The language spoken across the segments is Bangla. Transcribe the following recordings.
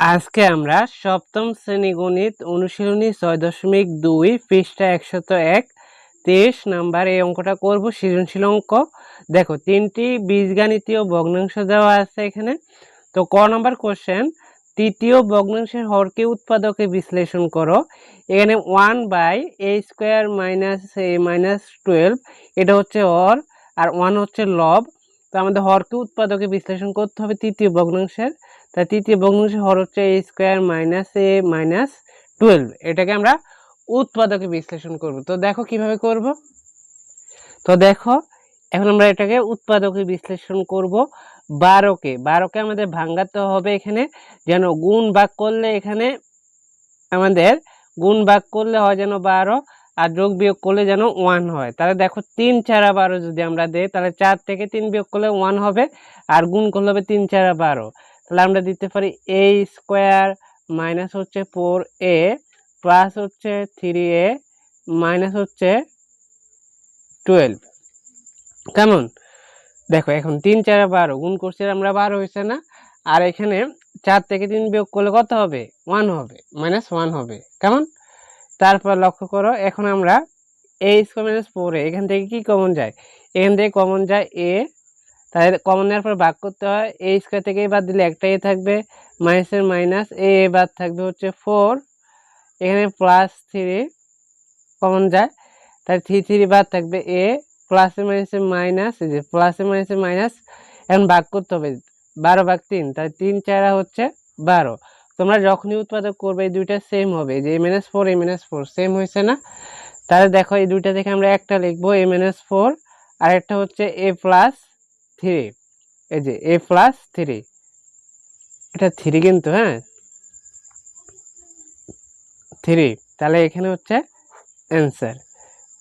আজকে আমরা সপ্তম শ্রেণি গণিত অনুশীলনী ছয় দশমিক দুই, পৃষ্ঠা একশত এক, তেইশ নাম্বার এই অঙ্কটা করব, সৃজনশীল অঙ্ক। দেখো, তিনটি বীজগাণিতীয় ভগ্নাংশ দেওয়া আছে এখানে। তো ক নাম্বার কোশ্চেন তৃতীয় ভগ্নাংশের হরকে উৎপাদকে বিশ্লেষণ করো। এখানে one by A square minus A minus twelve এটা হচ্ছে হর আর ওয়ান হচ্ছে লব তো আমাদের হরকে উৎপাদকে বিশ্লেষণ করতে হবে তৃতীয় ভগ্নাংশের। তাই তৃতীয় ভগ্নাংশের হর হচ্ছে A square minus A minus twelve এটাকে আমরা উৎপাদকে বিশ্লেষণ করব। তো দেখো কীভাবে করব? তো দেখো, এখন আমরা এটাকে উৎপাদকে বিশ্লেষণ করব বারোকে। বারোকে আমাদের ভাঙ্গাতে হবে এখানে, যেন গুণ ভাগ করলে এখানে আমাদের গুণ ভাগ করলে হয় যেন বারো। আর যোগ বিয়োগ করলে যেন ওয়ান হয়। তাহলে দেখো তিন চারা বারো যদি আমরা দেই, তাহলে চার থেকে তিন বিয়োগ করলে ওয়ান হবে আর গুণ করলে হবে তিন চারা বারো। তাহলে আমরা দিতে পারি এ স্কোয়ার মাইনাস হচ্ছে ফোর এ প্লাস হচ্ছে থ্রি এ মাইনাস হচ্ছে টুয়েলভ কেমন? দেখো এখন তিন চার বারো, গুণ করছি আমরা বারো হয়েছে না? আর এখানে চার থেকে তিন বিয়োগ করলে কত হবে? ওয়ান হবে মাইনাস ওয়ান হবে। কেমন? তারপর লক্ষ্য করো, এখন আমরা এ স্কোয়ার মাইনাস ফোর এখান থেকে কি কমন যায়? এখান থেকে কমন যায় এ তাহলে কমন নেওয়ার পর ভাগ করতে হয় এ স্কোয়ার থেকে বাদ দিলে একটা এ থাকবে মাইনাসের মাইনাস এ বাদ থাকবে হচ্ছে ফোর এখানে প্লাস থ্রি কমন যায়, তাহলে থ্রি থ্রি বাদ থাকবে এ প্লাসে মাইনাসে মাইনাস এই যে প্লাসে মাইনাসে মাইনাস এখন ভাগ করতে হবে, বারো ভাগ তিন, তাহলে তিন চারা হচ্ছে বারো। তোমরা যখনই উৎপাদক করবে, এই দুইটা সেম হবে। যে A minus four A minus four same হয়েছে না? তাহলে দেখো, এই দুইটা থেকে আমরা একটা লিখব এ মাইনাস ফোর আর একটা হচ্ছে এ প্লাস থ্রি এই যে এ প্লাস থ্রি এটা থ্রি কিন্তু হ্যাঁ? থ্রি তাহলে এখানে হচ্ছে অ্যান্সার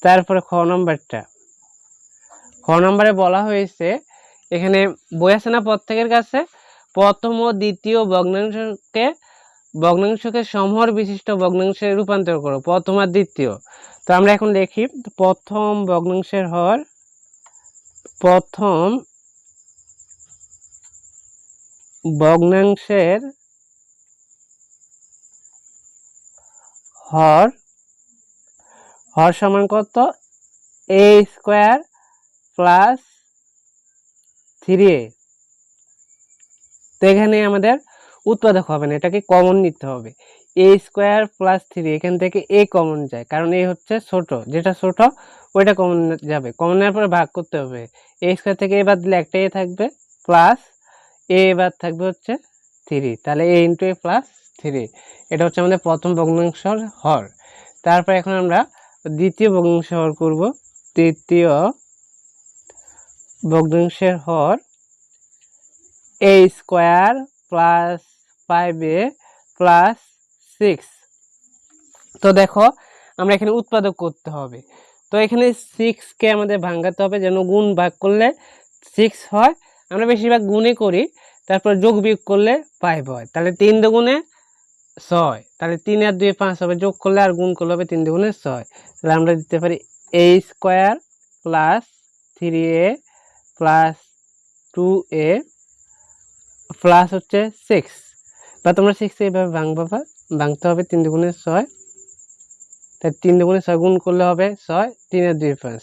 তারপরে খ নম্বরটা। খ নম্বরে বলা হয়েছে, এখানে বই আছে না প্রত্যেকের কাছে? প্রথম ও দ্বিতীয় ভগ্নাংশকে ভগ্নাংশকে সমহর বিশিষ্ট ভগ্নাংশে রূপান্তর করো, প্রথম আর দ্বিতীয়। তো আমরা এখন দেখি, প্রথম ভগ্নাংশের হর, প্রথম ভগ্নাংশের হর হর সমান কত? A square plus three A তো এখানে আমাদের উৎপাদক হবে না, এটাকে কমন নিতে হবে। এ স্কোয়ার প্লাস থ্রি এখান থেকে এ কমন যায়, কারণ এ হচ্ছে ছোট, যেটা ছোট ওইটা কমন যাবে। কমন নেওয়ার পরে ভাগ করতে হবে। এ স্কোয়ার থেকে এ বাদ দিলে একটা এ থাকবে প্লাস এ বাদ থাকবে হচ্ছে থ্রি তাহলে A into A plus three এটা হচ্ছে আমাদের প্রথম ভগ্নাংশর হর। তারপর এখন আমরা দ্বিতীয় ভগ্নাংশ হর করব, তৃতীয় ভগ্নাংশের হর A square plus five A plus six তো দেখো, আমরা এখানে উৎপাদক করতে হবে। তো এখানে সিক্সকে আমাদের ভাঙাতে হবে, যেন গুণ ভাগ করলে সিক্স হয়। আমরা বেশিরভাগ গুণে করি, তারপর যোগ বিয়োগ করলে ফাইভ হয়। তাহলে তিন দুগুণে ছয়। তাহলে তিন আর দুই পাঁচ হবে, যোগ করলে আর গুণ করলে হবে তিন দুগুণে ছয়। তাহলে আমরা দিতে পারি a square plus three a plus two a plus হচ্ছে সিক্স বা তোমরা সিক্স এইভাবে ভাঙবা বা ভাঙতে হবে তিন দুগুণে ছয়। তাই তিন দুগুণে ছয় গুণ করলে হবে ছয়, তিনের দুই পাঁচ।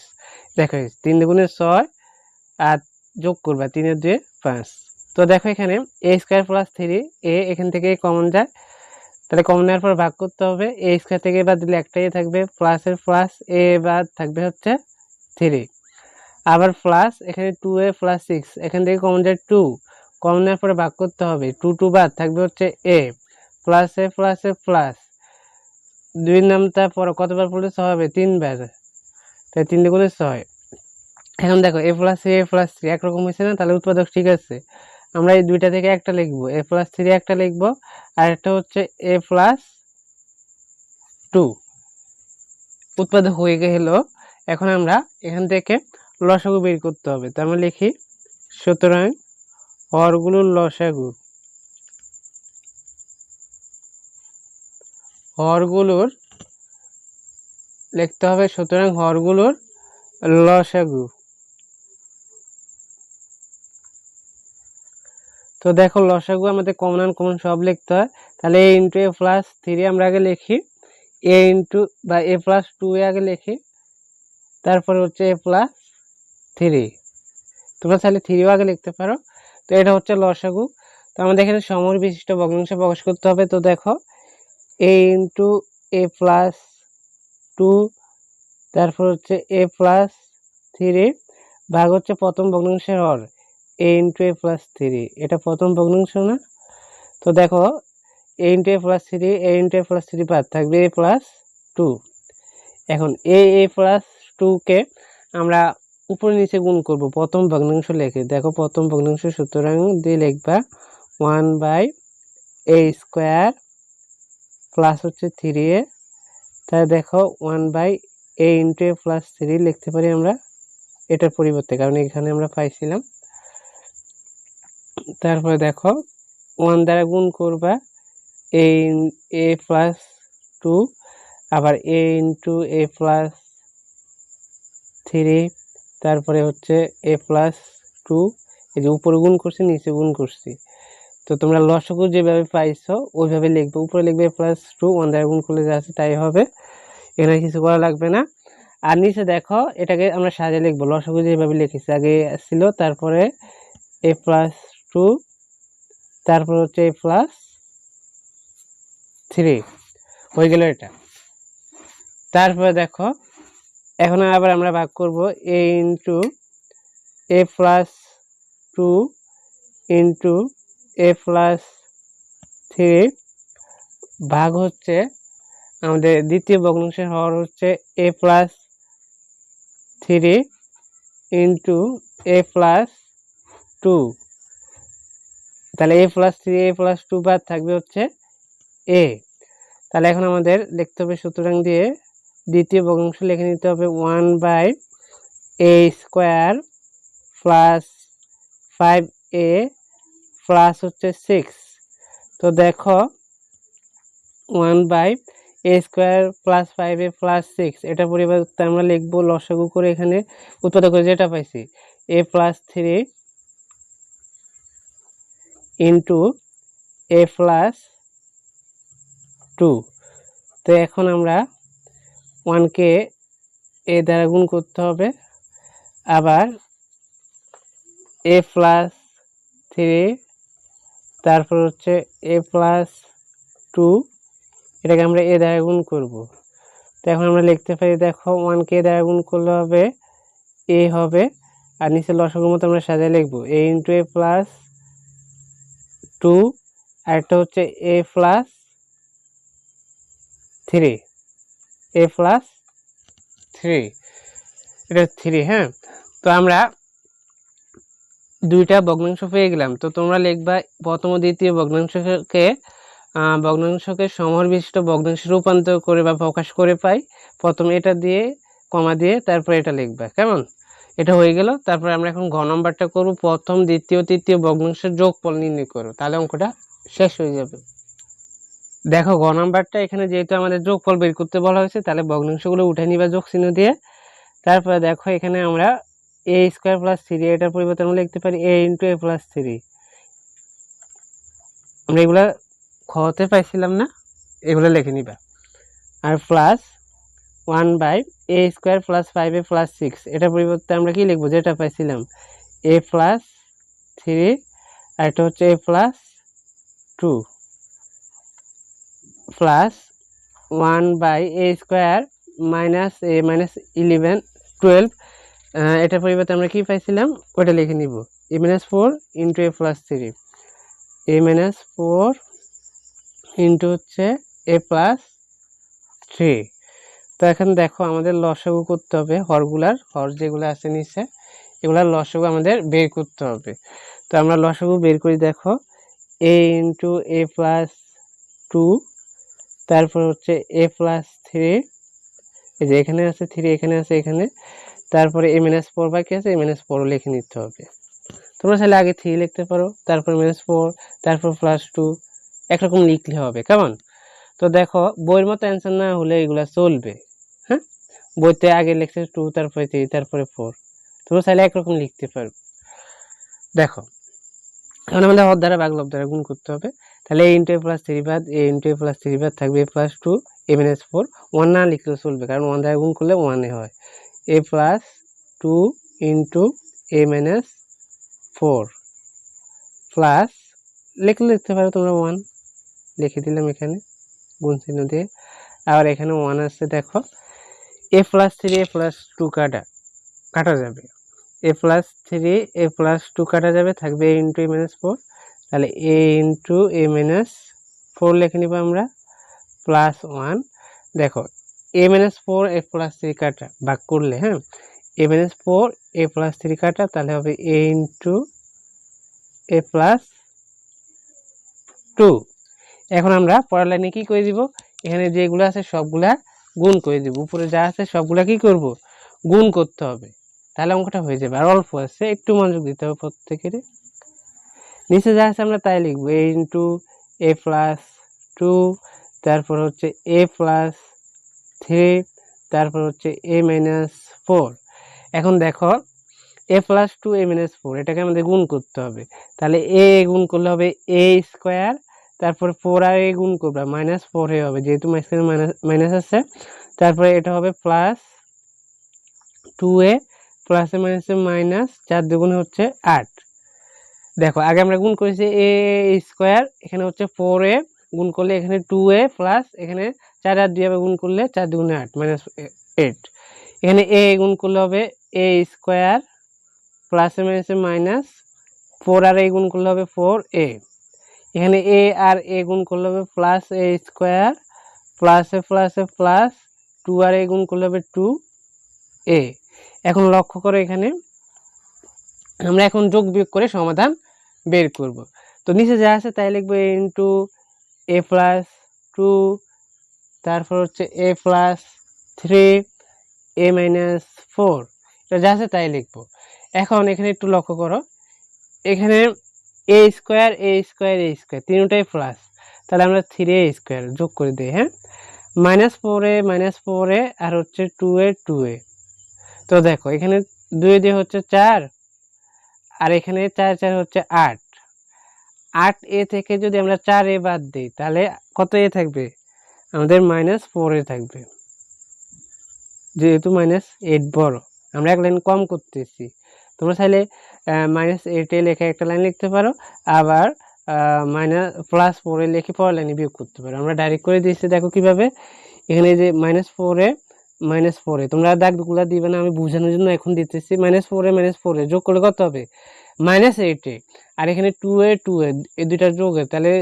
দেখো তিন দুগুণে ছয় আর যোগ করবা তিনের দুই পাঁচ। তো দেখো এখানে a square plus three a এখান থেকে কমন যায়। তাহলে কমন নেওয়ার পর ভাগ করতে হবে। এ স্কোয়ার থেকে এবার দিলে একটাই থাকবে প্লাসের প্লাস এ বাদ থাকবে হচ্ছে থ্রি আবার প্লাস এখানে টু এ প্লাস সিক্স এখান থেকে কমন যায় টু কমন নেওয়ার পরে ভাগ করতে হবে। টু টু বাদ থাকবে হচ্ছে a plus a plus a plus দুই নামটা পরে কতবার পড়লে ছয় হবে? তিনবার। তাই তিন দুগুণে ছয়। এখন দেখো a plus a plus three একরকম হয়েছে না? তাহলে উৎপাদক ঠিক আছে। আমরা এই দুইটা থেকে একটা লিখব। এ প্লাস থ্রি একটা লিখব। আর একটা হচ্ছে এ প্লাস টু উৎপাদক হয়ে গেল। এখন আমরা এখান থেকে লসাগু বের করতে হবে। তো আমরা লিখি, সুতরাং হরগুলোর লসাগু। হরগুলোর লিখতে হবে, সুতরাং হরগুলোর লসাগু। তো দেখো, লসাগু আমাদের কমন আন কমন সব লিখতে হয়। তাহলে a into a plus three আমরা আগে লিখি। এ ইন্টু বা এ প্লাস টু এ আগে লিখি। তারপরে হচ্ছে এ প্লাস থ্রি তোমরা চাইলে থ্রিও আগে লিখতে পারো। তো এটা হচ্ছে লসাগু। তো আমাদের এখানে সমর বিশিষ্ট ভগ্নাংশ প্রকাশ করতে হবে। তো দেখো a into a plus two তারপর হচ্ছে এ প্লাস থ্রি ভাগ হচ্ছে প্রথম ভগ্নাংশের হর a into a plus three এটা প্রথম ভগ্নাংশ না? তো দেখো a into a plus three a into a plus three বাদ থাকবে এ প্লাস টু এখন এ এ প্লাস টুকে আমরা উপরে নিচে গুণ করব। প্রথম ভগ্নাংশ লেখে। দেখো, প্রথম ভগ্নাংশ সুতরাং দিয়ে লিখবা one by a square plus হচ্ছে থ্রি এ। তাহলে দেখো one by a into a plus three লিখতে পারি আমরা এটার পরিবর্তে, কারণ এখানে আমরা পাইছিলাম। তারপরে দেখো ওয়ান দ্বারা গুণ করবা এ এ প্লাস টু আবার a into a plus three তারপরে হচ্ছে এ প্লাস টু এই যে উপরে গুণ করছি, নিচে গুণ করছি। তো তোমরা লসগু যেভাবে পাইছো, ওইভাবে লিখবে। উপরে লিখবে এ প্লাস টু ওয়ান দ্বারা গুণ করলে যা আছে তাই হবে। এখানে কিছু করা লাগবে না। আর নিচে দেখো, এটাকে আমরা সাজে লিখব। লসগু যেভাবে লিখেছি, আগে ছিল, তারপরে এ প্লাস টু তারপর হচ্ছে এ প্লাস থ্রি হয়ে গেল এটা। তারপরে দেখো এখন আবার আমরা ভাগ করব a into a plus two into a plus three ভাগ হচ্ছে আমাদের দ্বিতীয় ভগ্নাংশের হর হচ্ছে a plus three into a plus two তাহলে a plus three a plus two বাদ থাকবে হচ্ছে এ তাহলে এখন আমাদের লিখতে হবে সুতরাং দিয়ে দ্বিতীয় ভগ্নাংশ লিখে নিতে হবে one by a square plus five a plus হচ্ছে সিক্স তো দেখো one by a square plus five a plus six এটা পরিবর্তে আমরা লিখব লসাগু করে এখানে উৎপাদক করে যেটা পাইছি a plus three into a plus two তো এখন আমরা ওয়ানকে এ দ্বারা গুণ করতে হবে। আবার এ প্লাস থ্রি, তারপর হচ্ছে এ প্লাস টু, এটাকে আমরা এ দ্বারা গুণ করব। তো এখন আমরা লিখতে পারি, দেখো, ওয়ানকে এ দ্বারা গুণ করলে হবে এ হবে, আর নিচে লসগের মতো আমরা সাজায় লিখব। A into a plus two আরেকটা হচ্ছে a plus three. A plus three এটা থ্রি হ্যাঁ? তো আমরা দুইটা ভগ্নাংশ পেয়ে গেলাম। তো তোমরা লিখবা প্রথম ও দ্বিতীয় ভগ্নাংশকে ভগ্নাংশকে সমর বিশিষ্ট ভগ্নাংশে রূপান্তর করে বা প্রকাশ করে পাই। প্রথম এটা দিয়ে, কমা দিয়ে, তারপর এটা লিখবা, কেমন? এটা হয়ে গেল। তারপর আমরা এখন ঘ নম্বরটা করব। প্রথম, দ্বিতীয়, তৃতীয় ভগ্নাংশের যোগফল নির্ণয় করো। তাহলে অঙ্কটা শেষ হয়ে যাবে। দেখো, ঘ নাম্বারটা এখানে যেহেতু আমাদের যোগফল বের করতে বলা হয়েছে, তাহলে ভগ্নাংশগুলো উঠে নিবা যোগ চিহ্ন দিয়ে। তারপরে দেখো, এখানে আমরা এ স্কোয়ার প্লাস থ্রি এটার পরিবর্তে আমরা লিখতে পারি a into a plus three আমরা এগুলা খতে পাইছিলাম না, এগুলো লিখে নিবা। আর plus one by a square plus five a plus six এটার পরিবর্তে আমরা কি লিখব, যেটা পাইছিলাম এ প্লাস থ্রি আর এটা হচ্ছে a plus two plus one by a square minus a minus eleven twelve এটার পরিবর্তে আমরা কি পাইছিলাম? ওটা লিখে নিব। A minus four into a plus three a minus four into হচ্ছে এ প্লাস থ্রি তো এখন দেখো আমাদের লসাগু করতে হবে, হরগুলার, হর যেগুলো আছে নিচে, এগুলার লসাগু আমাদের বের করতে হবে। তো আমরা লসাগু বের করি দেখো a into a plus two তারপর হচ্ছে এ প্লাস থ্রি এই যে এখানে আছে থ্রি এখানে আছে এখানে। তারপরে এ মাইনাস ফোর বাকি আছে এ মাইনাস ফোরও লিখে নিতে হবে। তোমরা চাইলে আগে থ্রি লিখতে পারো, তারপর মাইনাস ফোর তারপর প্লাস টু একরকম লিখলে হবে, কেমন? তো দেখো, বইয়ের মতো অ্যান্সার না হলে এগুলা চলবে হ্যাঁ? বইতে আগে লিখছে টু তারপরে থ্রি তারপরে ফোর তোমরা চাইলে একরকম লিখতে পারবে দেখো, এখন আমাদের হর দ্বারা ভাগ লব দ্বারা গুণ করতে হবে। তাহলে a into a plus three বাদ a into a plus three বাদ থাকবে a plus two a minus four one না লিখলেও চলবে, কারণ ওয়ান দ্বারা গুণ করলে ওয়ানে হয়। A plus two into a minus four plus লিখলে লিখতে পারো তোমরা ওয়ান লিখে দিলাম এখানে, গুণ চিহ্ন দিয়ে। আবার এখানে ওয়ান আসছে দেখো a plus three a plus two কাটা কাটা যাবে। A plus three a plus two কাটা যাবে, থাকবে a into a minus four তাহলে a into a minus four লিখে নিব আমরা প্লাস ওয়ান দেখো a minus four a plus three কাটা, ভাগ করলে হ্যাঁ? A minus four a plus three কাটা, তাহলে হবে a into a plus two এখন আমরা পরের লাইনে কি করে দিব? এখানে যেগুলো আছে সবগুলা গুণ করে দিব। উপরে যা আছে সবগুলা কি করব? গুণ করতে হবে। তাহলে অঙ্কটা হয়ে যাবে। আর অল্প আছে, একটু মনোযোগ দিতে হবে প্রত্যেকের নিচে যা আছে আমরা তাই লিখব a into a plus two তারপর হচ্ছে এ প্লাস থ্রি তারপর হচ্ছে এ মাইনাস ফোর এখন দেখো a plus two a minus four এটাকে আমাদের গুণ করতে হবে। তাহলে এ গুণ করলে হবে এ স্কোয়ার তারপর ফোর আর এ গুণ করবে মাইনাস ফোর হয়ে হবে, যেহেতু মাইনাস মাইনাস আছে। তারপরে এটা হবে প্লাস টু এ প্লাসে মাইনাসে মাইনাস চার দুগুণে হচ্ছে আট। দেখো, আগে আমরা গুণ করেছি এ স্কোয়ার, এখানে হচ্ছে ফোর এ গুণ করলে এখানে টু এ প্লাস এখানে চার আর দুই গুণ করলে চার দুগুণে আট মাইনাস এইট এখানে এ গুণ করলে হবে এ স্কোয়ার প্লাসে মাইনাসে মাইনাস ফোর আর এ গুণ করলে হবে ফোর এ এখানে এ আর এ গুণ করলে হবে প্লাস এ স্কোয়ার প্লাসে প্লাসে প্লাস টু আর এ গুণ করলে হবে টু এ এখন লক্ষ্য করো এখানে। আমরা এখন যোগ বিয়োগ করে সমাধান বের করব। তো নিচে যা আছে তাই লিখব ইন্টু এ প্লাস টু তারপর হচ্ছে a plus three a minus four এটা যা আছে তাই লিখব। এখন এখানে একটু লক্ষ্য করো। এখানে a square a square a square তিনটাই প্লাস তাহলে আমরা থ্রি এ স্কোয়ার যোগ করে দিই হ্যাঁ? মাইনাস ফোর মাইনাস ফোর আর হচ্ছে টু এ টু এ তো দেখো, এখানে দুই দিয়ে হচ্ছে চার আর এখানে চার চার হচ্ছে আট। আট এ থেকে যদি আমরা চার এ বাদ দিই, তাহলে কত এ থাকবে? আমাদের মাইনাস ফোর এ থাকবে। যেহেতু মাইনাস এইট বড়, আমরা এক লাইন কম করতেছি। তোমরা চাইলে মাইনাস এইটে লেখে একটা লাইন লিখতে পারো, আবার মাইনাস প্লাস ফোরে লিখে পরের লাইনে বিয়োগ করতে পারো। আমরা ডাইরেক্ট করে দিয়েছি, দেখো কীভাবে। এখানে যে মাইনাস ফোরে মাইনাস ফোরে তোমরা দাগগুলো দিবে না, আমি বোঝানোর জন্য এখন দিতেছি। মাইনাস ফোরে মাইনাস ফোরে যোগ করলে কত হবে? মাইনাস এইটে আর এখানে টু এ টু এ। এই দুইটা যোগে তাহলে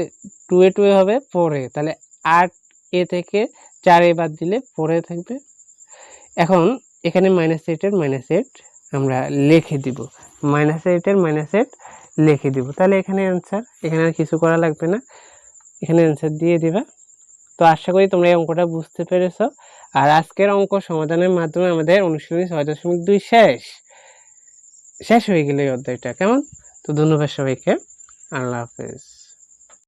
টু এ টু এ হবে ফোর তাহলে আট এ থেকে চার এ বাদ দিলে ফোর থাকবে। এখন এখানে মাইনাস এইটের মাইনাস এইট আমরা লিখে দিব। মাইনাস এইটের মাইনাস এইট লিখে দিব। তাহলে এখানে অ্যান্সার এখানে আর কিছু করা লাগবে না। এখানে অ্যান্সার দিয়ে দিবা। তো আশা করি তোমরা এই অঙ্কটা বুঝতে পেরেছ। আর আজকের অঙ্ক সমাধানের মাধ্যমে আমাদের অনুশীলনী ছয় দশমিক দুই শেষ। শেষ হয়ে গেল এই অধ্যায়টা, কেমন? তো ধন্যবাদ সবাইকে। আল্লাহ হাফেজ।